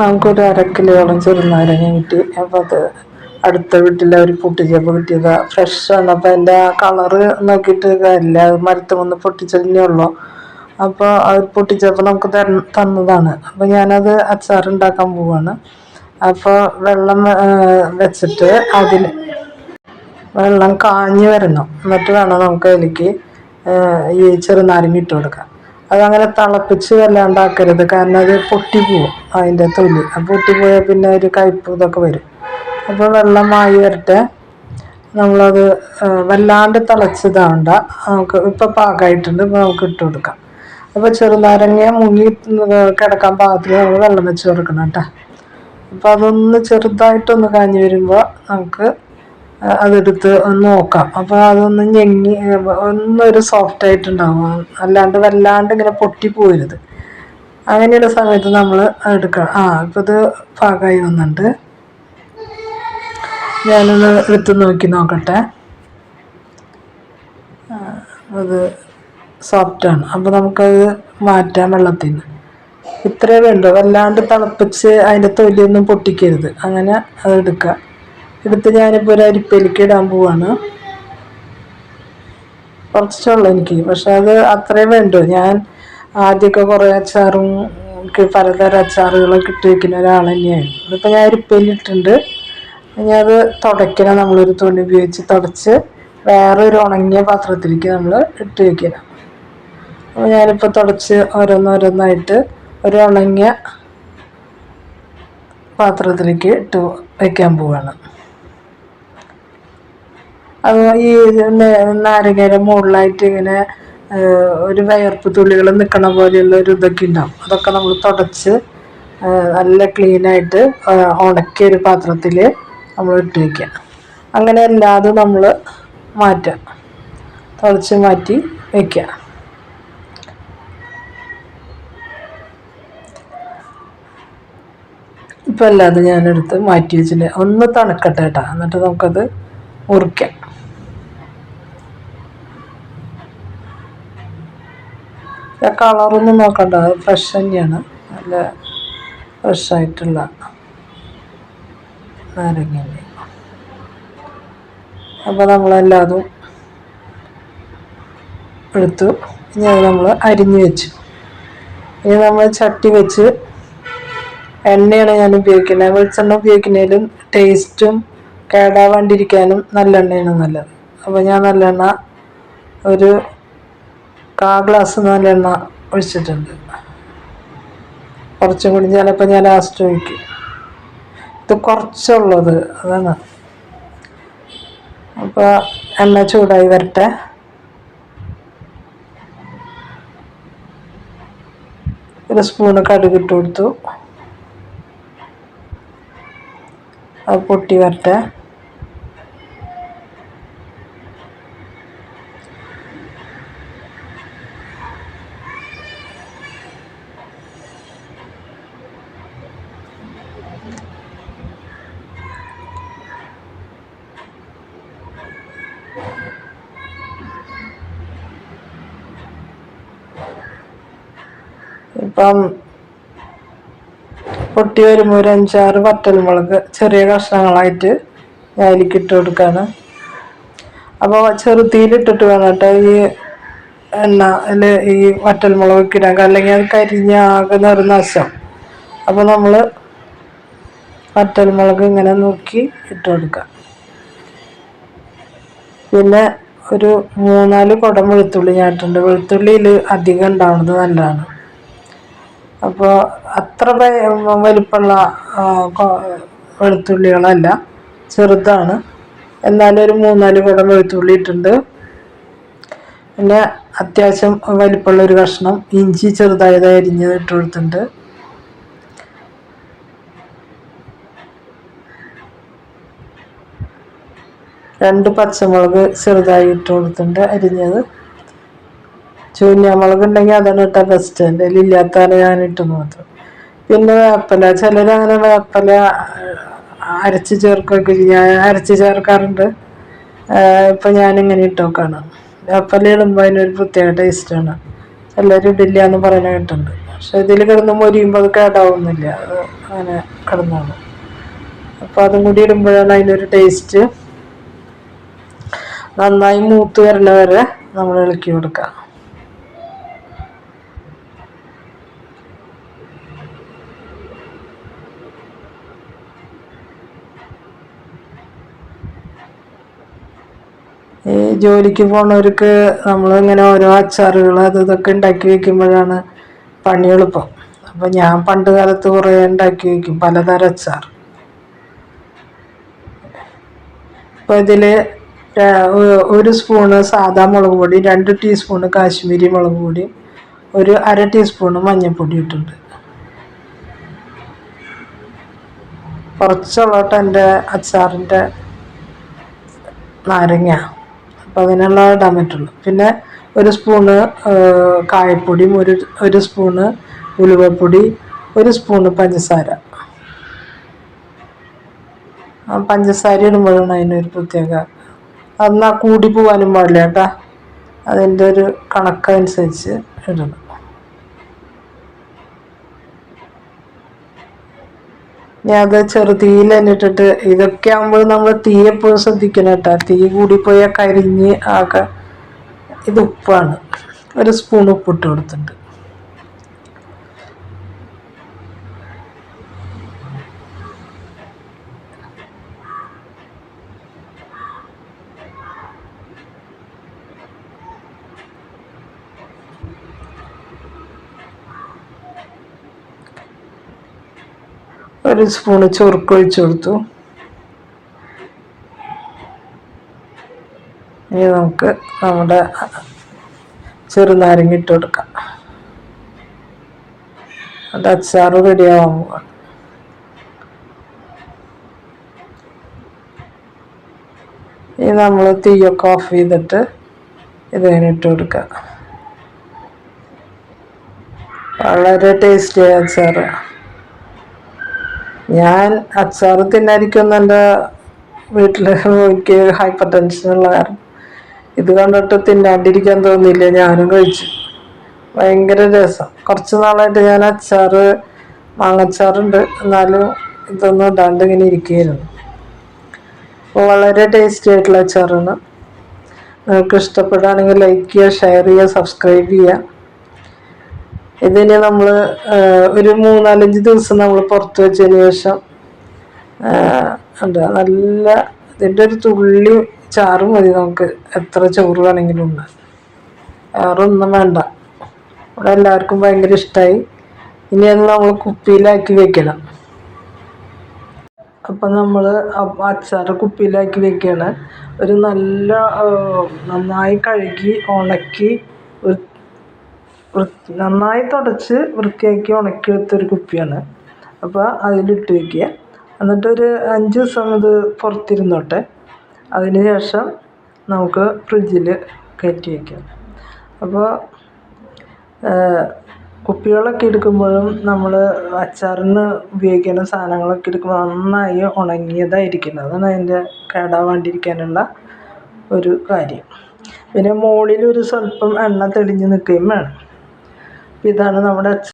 നമുക്കൊരു അര കിലോളം ചെറുനാരങ്ങ കിട്ടി അപ്പോൾ അത് അടുത്ത വീട്ടിൽ അവർ പൊട്ടിച്ചപ്പോൾ കിട്ടിയതാ ഫ്രഷ് അപ്പോൾ അതിന്റെ ആ കളറ് നോക്കിയിട്ട് കാര്യമില്ല. അത് മരത്തിൽ വന്ന് പൊട്ടിച്ചതന്നെ ഉള്ളൂ. അപ്പോൾ അവർ പൊട്ടിച്ചപ്പോൾ നമുക്ക് തന്ന തന്നതാണ്. അപ്പോൾ ഞാനത് അച്ചാർ ഉണ്ടാക്കാൻ പോവാണ്. അപ്പോൾ വെള്ളം വെച്ചിട്ട് അതിൽ വെള്ളം കാഞ്ഞു വരണം. എന്നിട്ട് വേണം നമുക്ക് അതിലേക്ക് ഈ ചെറുനാരങ്ങ ഇട്ട് കൊടുക്കാം അതങ്ങനെ തിളപ്പിച്ച് വല്ലാണ്ടാക്കരുത്. കാരണം അത് പൊട്ടിപ്പോവും അതിന്റെ തൊലി. അത് പൊട്ടിപ്പോയാൽ പിന്നെ ഒരു കയ്പ് ഇതൊക്കെ വരും. അപ്പോൾ വെള്ളം വായി വരട്ടെ. നമ്മളത് വല്ലാണ്ട് തിളച്ചതാവണ്ട. നമുക്ക് ഇപ്പോൾ പാകമായിട്ടുണ്ട് ഇപ്പോൾ നമുക്ക് ഇട്ട് കൊടുക്കാം. അപ്പോൾ ചെറുനാരങ്ങ മുങ്ങി കിടക്കാൻ പാകത്തിൽ നമ്മൾ വെള്ളം വെച്ച് കൊടുക്കണം കേട്ടോ. അപ്പോൾ അതൊന്ന് ചെറുതായിട്ടൊന്ന് കാഞ്ഞ് വരുമ്പോൾ നമുക്ക് അതെടുത്ത് നോക്കാം. അപ്പോൾ അതൊന്ന് ഞെങ്ങി ഒന്നൊരു സോഫ്റ്റ് ആയിട്ടുണ്ടാവും. അല്ലാണ്ട് വല്ലാണ്ട് ഇങ്ങനെ പൊട്ടി പോരുത്. അങ്ങനെയുള്ള സമയത്ത് നമ്മൾ എടുക്കണം ആ ഇപ്പോൾ ഇത് പാകമായി വന്നിട്ടുണ്ട്. ഞാനൊന്ന് എടുത്ത് നോക്കി നോക്കട്ടെ. അത് സോഫ്റ്റാണ് അപ്പോൾ നമുക്കത് മാറ്റാം വെള്ളത്തിൽ നിന്ന് ഇത്രയേ വേണ്ടു. വല്ലാണ്ട് തിളപ്പിച്ച് അതിന്റെ തൊലിയൊന്നും പൊട്ടിക്കരുത്. അങ്ങനെ അത് എടുക്കുക എടുത്ത് ഞാനിപ്പോൾ ഒരു അരിപ്പയിലേക്ക് ഇടാൻ പോവാണ്. കുറച്ചുള്ളൂ എനിക്ക്. പക്ഷെ അത് അത്രേ വേണ്ടു. ഞാൻ ആദ്യമൊക്കെ കുറേ അച്ചാറും പലതരം അച്ചാറുകളൊക്കെ ഇട്ട് വെക്കുന്ന ഒരാൾ തന്നെയാണ് ഇതിപ്പോൾ ഞാൻ അരിപ്പയിലിട്ടുണ്ട് ഞാൻ അത് തുടയ്ക്കണം. നമ്മളൊരു തുണി ഉപയോഗിച്ച് തുടച്ച് വേറെ ഒരു ഉണങ്ങിയ പാത്രത്തിലേക്ക് നമ്മൾ ഇട്ട് വെക്കണം. അപ്പോൾ ഞാനിപ്പോൾ തുടച്ച് ഓരോന്നോരോന്നായിട്ട് ഒരു ഉണങ്ങിയ പാത്രത്തിലേക്ക് ഇട്ട് വയ്ക്കാൻ പോവാണ്. അത് ഈ നാരകര മുകളിലായിട്ട് ഇങ്ങനെ ഒരു വയർപ്പ് തുള്ളികൾ നിൽക്കണ പോലെയുള്ള ഒരു ഇതൊക്കെ ഉണ്ടാവും അതൊക്കെ നമ്മൾ തുടച്ച് നല്ല ക്ലീനായിട്ട് ഉണക്കിയ ഒരു പാത്രത്തിൽ നമ്മൾ ഇട്ട് വയ്ക്കുക അങ്ങനെ അല്ലാതെ നമ്മൾ മാറ്റാം. തുടച്ച് മാറ്റി വയ്ക്കുക ഇപ്പം അല്ലാതെ ഞാനെടുത്ത് മാറ്റി വെച്ചിട്ടുണ്ട് ഒന്ന് തണുക്കട്ടെ കേട്ടോ എന്നിട്ട് നമുക്കത് മുറിക്കാം. ആ കളറൊന്നും നോക്കണ്ട അത് ഫ്രഷ് തന്നെയാണ്. നല്ല ഫ്രഷായിട്ടുള്ള നാരങ്ങ അപ്പോൾ നമ്മളെല്ലാതും എടുത്തു. ഇനി അത് നമ്മൾ അരിഞ്ഞ് വെച്ചു. ഇനി നമ്മൾ ചട്ടി വെച്ച് എണ്ണയാണ് ഞാൻ ഉപയോഗിക്കുന്നത്. വെളിച്ചെണ്ണ ഉപയോഗിക്കുന്നതിലും ടേസ്റ്റും കേടാവാണ്ടിരിക്കാനും നല്ലെണ്ണയാണ് നല്ലത്. അപ്പോൾ ഞാൻ നല്ലെണ്ണ ഒരു കാ ഗ്ലാസ് നല്ലെണ്ണ ഒഴിച്ചിട്ടുണ്ട്. കുറച്ചും കൂടി ചിലപ്പോൾ ഞാൻ ലാസ്റ്റ് ഒഴിക്കും. ഇത് കുറച്ചുള്ളത് അതാണ്. അപ്പോൾ എണ്ണ ചൂടായി വരട്ടെ. ഒരു സ്പൂണ് കടുക് ഇട്ട് കൊടുത്തു. അത് പൊട്ടി വരട്ടെ. ഇപ്പം പൊട്ടി വരുമ്പോൾ ഒരു അഞ്ചാറ് വറ്റൽമുളക് ചെറിയ കഷ്ണങ്ങളായിട്ട് ഞാൻ അതിലേക്ക് ഇട്ട് കൊടുക്കുകയാണ് അപ്പോൾ ചെറുതീലിട്ടിട്ട് വേണം കേട്ടോ ഈ എണ്ണ അതിൽ ഈ വറ്റൽമുളക് ഇടാൻ. അല്ലെങ്കിൽ അത് കരിഞ്ഞ ആകെ നിറനാശം നാശം അപ്പോൾ നമ്മൾ വറ്റൽമുളക് ഇങ്ങനെ നോക്കി ഇട്ട് കൊടുക്കുക പിന്നെ ഒരു മൂന്നാൽ കുടം വെളുത്തുള്ളി ഞാട്ടുണ്ട് വെളുത്തുള്ളിയിൽ അധികം ഉണ്ടാവുന്നത് നല്ലതാണ്. അപ്പോൾ അത്ര വലിപ്പമുള്ള വെളുത്തുള്ളികളല്ല. ചെറുതാണ്. എന്നാലും ഒരു മൂന്നാൽ കുടം വെളുത്തുള്ളി ഇട്ടുണ്ട് പിന്നെ അത്യാവശ്യം വലിപ്പമുള്ള ഒരു കഷ്ണം ഇഞ്ചി ചെറുതായത് അരിഞ്ഞത് ഇട്ട് കൊടുത്തിട്ടുണ്ട്. രണ്ട് പച്ചമുളക് ചെറുതായി ഇട്ട് കൊടുത്തിട്ടുണ്ട് അരിഞ്ഞത്. ചൂന്യാമുളക് ഉണ്ടെങ്കിൽ അതാണ് ഇട്ട ബെസ്റ്റ് എന്റെ ഇല്ലാത്തതാണ് ഞാൻ മാത്രം. പിന്നെ വേപ്പല. ചിലർ അങ്ങനെ വേപ്പല അരച്ച് ചേർക്കുകയൊക്കെ ഞാൻ അരച്ച് ചേർക്കാറുണ്ട്. ഇപ്പം ഞാനിങ്ങനെ ഇട്ട് നോക്കാണ്. വേപ്പല ഇടുമ്പോൾ അതിനൊരു പ്രത്യേക ടേസ്റ്റാണ് എല്ലാവരും ഇടില്ല എന്ന് പറയുന്നത് കേട്ടിട്ടുണ്ട്. പക്ഷെ ഇതിൽ കിടന്ന് മൊരിയുമ്പോൾ അത് കേടാവുന്നില്ല. അത് അങ്ങനെ കിടന്നാണ്. അപ്പോൾ അതും കൂടി ഇടുമ്പോഴാണ് അതിനൊരു ടേസ്റ്റ് നന്നായി മൂത്ത് വരണ വരെ നമ്മൾ ഇളക്കി കൊടുക്കാം ഈ ജോലിക്ക് പോണവർക്ക് നമ്മളിങ്ങനെ ഓരോ അച്ചാറുകൾ അത് ഇതൊക്കെ ഉണ്ടാക്കി വെക്കുമ്പോഴാണ് പണി എളുപ്പം. അപ്പം ഞാൻ പണ്ട് കാലത്ത് കുറേ ഉണ്ടാക്കി വെക്കും പലതരം അച്ചാർ. അപ്പോൾ ഇതിൽ ഒരു സ്പൂണ് സാദാ മുളക് പൊടി രണ്ട് ടീസ്പൂണ് കാശ്മീരി മുളക് പൊടി ഒരു അര ടീസ്പൂണ് മഞ്ഞൾപ്പൊടി ഇട്ടിട്ടുണ്ട്. കുറച്ചുള്ളോട്ട് എന്റെ അച്ചാറിന്റെ നാരങ്ങ. അപ്പോൾ അതിനുള്ള ഇടാൻ പറ്റുള്ളൂ പിന്നെ ഒരു സ്പൂണ് കായപ്പൊടിയും ഒരു ഒരു സ്പൂണ് ഉലുവപ്പൊടി ഒരു സ്പൂണ് പഞ്ചസാര. പഞ്ചസാര ഇടുമ്പോഴാണ് അതിനൊരു പ്രത്യേക അന്നാ കൂടി പോകാനും പാടില്ല കേട്ടോ. അതിന്റെ ഒരു കണക്കനുസരിച്ച് ഇടണം. ഇനി അത് ചെറുതീയിൽ എന്നിട്ടിട്ട് ഇതൊക്കെ ആകുമ്പോൾ നമ്മൾ തീ എപ്പോഴും ശ്രദ്ധിക്കണം കേട്ടോ. തീ കൂടിപ്പോയാൽ കരിഞ്ഞ് ആകെ ഇത് ഉപ്പാണ്. ഒരു സ്പൂൺ ഉപ്പിട്ട് കൊടുത്തിട്ടുണ്ട്. ഒരു ചോർക്ക് ഒഴിച്ചു കൊടുത്തു. ഇനി നമുക്ക് നമ്മുടെ ചെറുനാരങ്ങ ഇട്ട് കൊടുക്കാം. അത് അച്ചാർ റെഡിയാവാൻ പോവാണ്. ഇനി നമ്മൾ തീയൊക്കെ ഓഫ് ചെയ്തിട്ട് ഇതിങ്ങനെ ഇട്ട് കൊടുക്കാം. വളരെ ടേസ്റ്റിയായ അച്ചാറാണ് ഞാൻ അച്ചാറ് തിന്നായിരിക്കും എന്റെ വീട്ടിൽ എനിക്ക് ഹൈപ്പർ ടെൻഷനുള്ള കാരണം. ഇത് കണ്ടിട്ട് തിന്നാണ്ടിരിക്കാൻ തോന്നിയില്ല ഞാനും കഴിച്ചു. ഭയങ്കര രസം. കുറച്ച് നാളായിട്ട് ഞാൻ അച്ചാറ് മാങ്ങച്ചാറുണ്ട്. എന്നാലും ഇതൊന്നും ഇടാണ്ട് ഇങ്ങനെ ഇരിക്കുകയായിരുന്നു. അപ്പോൾ വളരെ ടേസ്റ്റി ആയിട്ടുള്ള അച്ചാറാണ്. നിങ്ങൾക്ക് ഇഷ്ടപ്പെടുകയാണെങ്കിൽ ലൈക്ക് ചെയ്യുക ഷെയർ ചെയ്യുക സബ്സ്ക്രൈബ് ചെയ്യുക. ഇതിന് നമ്മൾ ഒരു മൂന്നാലഞ്ച് ദിവസം നമ്മൾ പുറത്ത് വെച്ചതിന് ശേഷം എന്താ നല്ല ഇതിന്റെ ഒരു തുള്ളി ചാറ് മതി നമുക്ക്. എത്ര ചോറ് വേണമെങ്കിലും ഉണ്ട്. വേറൊന്നും വേണ്ട. ഇവിടെ എല്ലാവർക്കും ഭയങ്കര ഇഷ്ടമായി ഇനി അത് നമ്മൾ കുപ്പിയിലാക്കി വെക്കണം. അപ്പം നമ്മൾ അച്ചാറ് കുപ്പിയിലാക്കി വെക്കുകയാണ് ഒരു നല്ല നന്നായി കഴുകി ഉണക്കി നന്നായി തുടച്ച് വൃത്തിയാക്കി ഉണക്കിയെടുത്തൊരു കുപ്പിയാണ്. അപ്പോൾ അതിലിട്ട് വയ്ക്കുക എന്നിട്ടൊരു അഞ്ച് ദിവസം ഇത് പുറത്തിരുന്നോട്ടെ. അതിന് ശേഷം നമുക്ക് ഫ്രിഡ്ജിൽ കയറ്റി വയ്ക്കാം അപ്പോൾ കുപ്പികളൊക്കെ എടുക്കുമ്പോഴും നമ്മൾ അച്ചാറിന് ഉപയോഗിക്കുന്ന സാധനങ്ങളൊക്കെ എടുക്കുമ്പോൾ നന്നായി ഉണങ്ങിയതായിരിക്കണം. അതാണ് അതിന്റെ കേടാവാണ്ടിരിക്കാനുള്ള ഒരു കാര്യം. പിന്നെ മുകളിൽ ഒരു സ്വല്പം എണ്ണ തെളിഞ്ഞ് നിൽക്കുകയും വേണം. ഇതാണ് നമ്മുടെ